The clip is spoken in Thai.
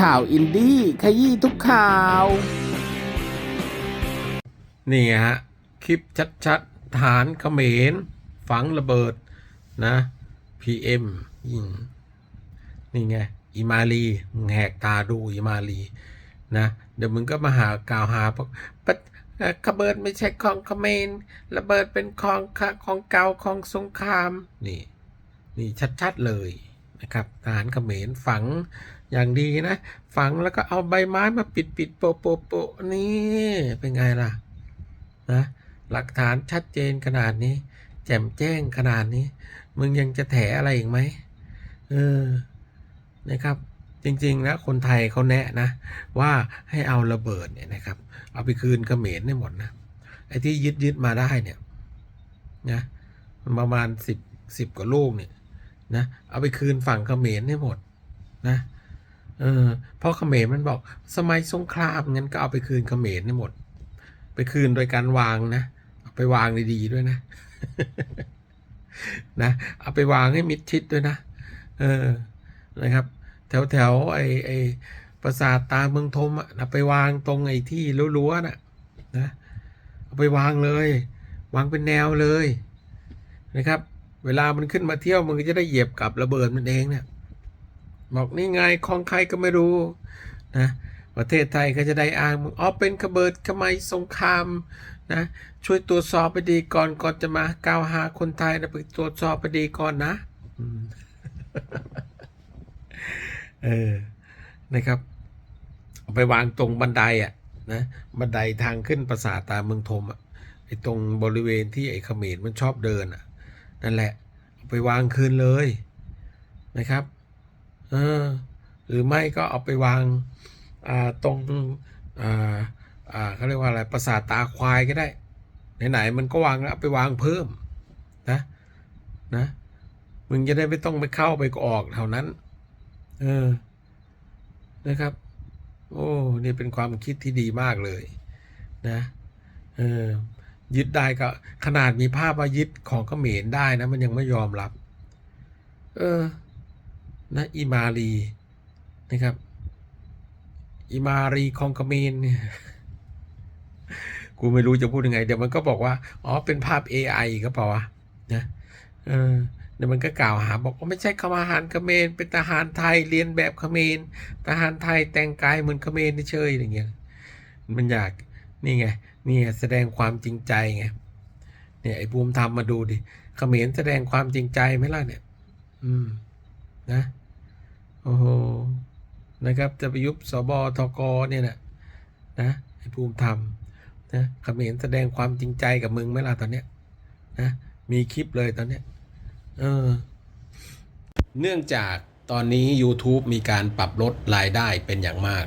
ข่าวอินดี้ขยี้ทุกข่าว นี่ฮะ คลิปชัดๆ ฐานเขมร ฝังระเบิดนะ PM ยิงนี่ไงอิมาลีมึงแหกตาดูอิมาลีนะ เดี๋ยวมึงก็มาหากล่าวหาพวกปะเอ่อระเบิดไม่ใช่ของเขมรระเบิดเป็นของของเก่าของสงคราม นี่ นี่ชัดๆเลย นะครับทหารเขมรฝังอย่างดีนะ ฝังแล้วก็เอาใบไม้มาปิดปิดโปะโปะโปะนี่ เป็นไงล่ะนะหลักฐานชัดเจนขนาดนี้ แจ่มแจ้งขนาดนี้ มึงยังจะแถอะไรอีกไหมเออนะครับจริงๆแล้วคนไทยเขาแนะนะ ว่าให้เอาระเบิดเนี่ยนะครับ เอาไปคืนเขมรได้หมดนะไอ้ที่ยึดยึดมาได้เนี่ยนะมันประมาณสิบสิบกว่าลูกเนี่ย นะเอาไปคืนฝั่งเขมรให้หมดนะเออเพราะเขมรมันบอกสมัยสงครามงั้นก็เอาไปคืนเขมรให้หมด ไปคืนโดยการวางนะเอาไปวางดีๆด้วยนะนะเอาไปวางให้มิดชิดด้วยนะเออนะครับ แถวแถวๆไอไอปราสาทตาเมืองทมอะไปวางตรงไอ้ที่รั้วๆน่ะนะเอาไปวางเลย วางเป็นแนวเลยนะครับ เวลามันขึ้นมาเที่ยวมันก็จะได้เหยียบกับระเบิดมันเองเนี่ยบอกนี่ไงของใครก็ไม่รู้นะประเทศไทยก็จะได้อ้างมึงอ๋อเป็นขบเบิดขไมยสงครามนะช่วยตรวจสอบไปดีก่อนก่อนจะมากล่าวหาคนไทยนะไปตรวจสอบไปดีก่อนนะเออนะครับ ไปวางตรงบันไดอะนะบันไดทางขึ้นปราสาทตาเมืองทมอะไอ้ตรงบริเวณที่ไอ้เขมรมันชอบเดินอะ นั่นแหละเอาไปวางคืนเลยนะครับเออหรือไม่ก็เอาไปวางาตรงเขาเรียกว่าอะไรปราสาทตาควายก็ได้ ไหนๆมันก็วางแล้วไปวางเพิ่มนะนะมึงจะได้ไม่ต้องไปเข้าไปออกแถวนั้น เออนะครับ โอ้ นี่เป็นความคิดที่ดีมากเลย นะ เออ ยึดได้ก็ขนาดมีภาพว่ายึดของเขมรได้นะ มันยังไม่ยอมรับ เออนะอิมาลีนะครับ อิมารีคองกเมนเนี่ยกูไม่รู้จะพูดยังไง เดี๋ยวมันก็บอกว่า อ๋อ เป็นภาพ AI ก็เปล่าวะนะเออเดี๋ยวมันก็กล่าวหาบอกว่าไม่ใช่ขมาหารเขมรเป็นทหารไทยเรียนแบบเขมรทหารไทยแต่งกายเหมือนเขมรเฉยอย่างเงี้ยมันอยากนี่ไง นี่ไงแสดงความจริงใจไงเนี่ยไอ้ภูมิธรรมมาดูดิเขมรแสดงความจริงใจไหมล่ะเนี่ย อืม นะ โอ้โห นะครับ จะไปยุบสบทกเนี่ยนะนะไอ้ภูมิธรรมนะเขมรแสดงความจริงใจกับมึงไหมล่ะตอนเนี้ย นะ มีคลิปเลยตอนเนี้ย เออ เนื่องจากตอนนี้ YouTube มีการปรับลดรายได้เป็นอย่างมาก